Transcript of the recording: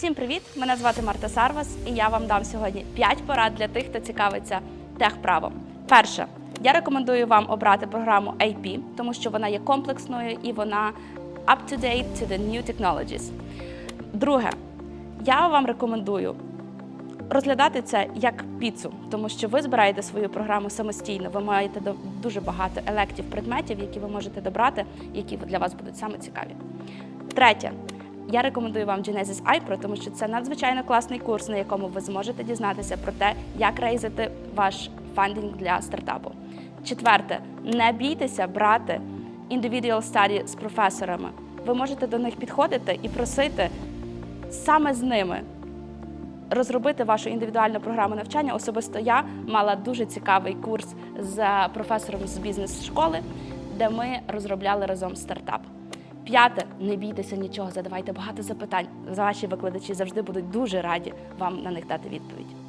Всім привіт! Мене звати Марта Сарвас, і я вам дам сьогодні 5 порад для тих, хто цікавиться техправом. Перше, я рекомендую вам обрати програму AP, тому що вона є комплексною і вона up-to-date to the new technologies. Друге, я вам рекомендую розглядати це як піцу, тому що ви збираєте свою програму самостійно. Ви маєте дуже багато електів предметів, які ви можете добрати, які для вас будуть саме цікаві. Третє. Я рекомендую вам Genesis iPro, тому що це надзвичайно класний курс, на якому ви зможете дізнатися про те, як рейзити ваш фандинг для стартапу. Четверте, не бійтеся брати individual study з професорами. Ви можете до них підходити і просити саме з ними розробити вашу індивідуальну програму навчання. Особисто я мала дуже цікавий курс з професором з бізнес-школи, де ми розробляли разом стартап. П'яте, не бійтеся нічого, задавайте багато запитань. Ваші викладачі завжди будуть дуже раді вам на них дати відповідь.